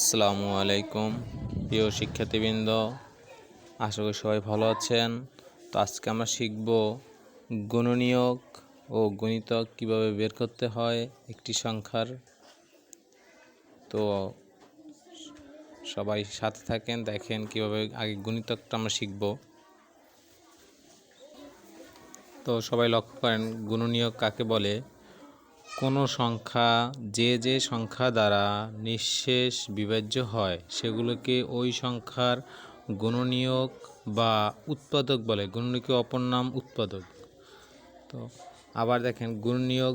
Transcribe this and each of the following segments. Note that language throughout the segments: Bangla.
আসসালামু আলাইকুম। প্রিয় শিক্ষার্থীবৃন্দ, আশা করি সবাই ভালো আছেন। তো আজকে আমরা শিখব গুণনীয়ক ও গণিতক কীভাবে বের করতে হয় একটি সংখ্যার। তো সবাই সাথে থাকেন, দেখেন কীভাবে আগে গণিতকটা আমরা শিখব। তো সবাই লক্ষ্য করেন গুণনীয়ক কাকে বলে? কোনো সংখ্যা যে যে সংখ্যা দ্বারা নিঃশেষ বিভাজ্য হয়, সেগুলোকে ওই সংখ্যার গুণনীয়ক বা উৎপাদক বলে। গুণনীয়কের অপর নাম? উৎপাদক। তো আবার দেখেন, গুণনীয়ক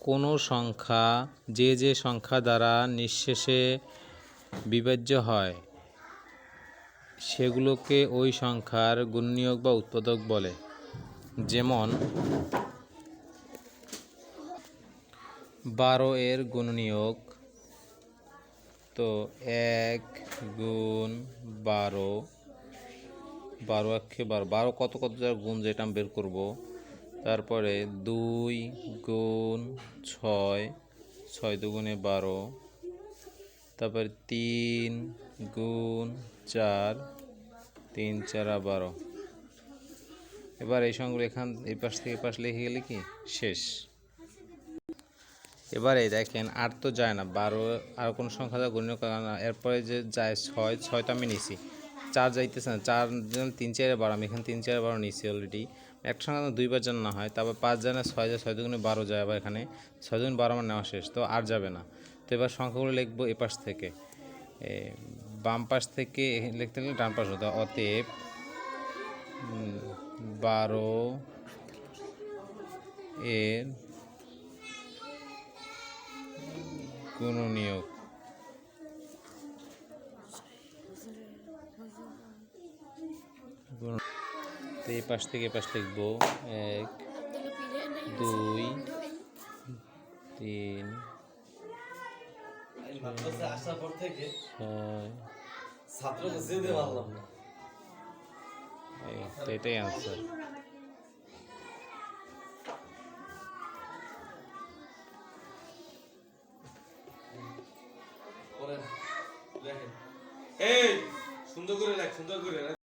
কোনো সংখ্যা যে যে সংখ্যা দ্বারা নিঃশেষে বিভাজ্য হয়, সেগুলোকে ওই সংখ্যার গুণনীয়ক বা উৎপাদক বলে। যেমন বারো এর গুণনীয়ক। তো এক গুণ বারো বারো একে বারো বারো কত কত যার গুণ যেটা আমি বের করব। তারপরে দুই গুণ ছয় ছয় দুগুণে বারো। তারপরে তিন গুণ চার, তিন চারা বারো। এবার এই সঙ্গে এখান, এই পাশ থেকে পাশ লিখে গেলে কি? শেষ। এবারে দেখেন আর তো যায় না, বারো আর কোনো সংখ্যা যা গণ্য করা না। এরপরে যে যায় ছয় ছয় তো আমি নিছি। চার যাইতেছে না, চার যেন তিন চারে বারো, আমি এখানে তিন চারে বারো নিছি অলরেডি একটা সংখ্যা দুইবার যেন না হয়, তারপর পাঁচ যায় না, ছয় যায়, ছয় দুগুণে বারো যায় আবার এখানে। ছয় দুগুণ বারো আমার নেওয়া শেষ, তো আর যাবে না। তো এবার সংখ্যাগুলো লিখব এ পাশ থেকে। বাম পাশ থেকে লিখতে গেলে ডান পাশ হতো অতএব বারো এর গুণনীয়ক নিয়োগ। তো এই পাশ থেকে পাশ লিখব। এক দুই তিন মাদ্রাসায় আসার পর থেকে ছাত্রকে যেতে পারলাম না। এটাই আনসার লেখেন এই সুন্দর করে লেখ সুন্দর করে।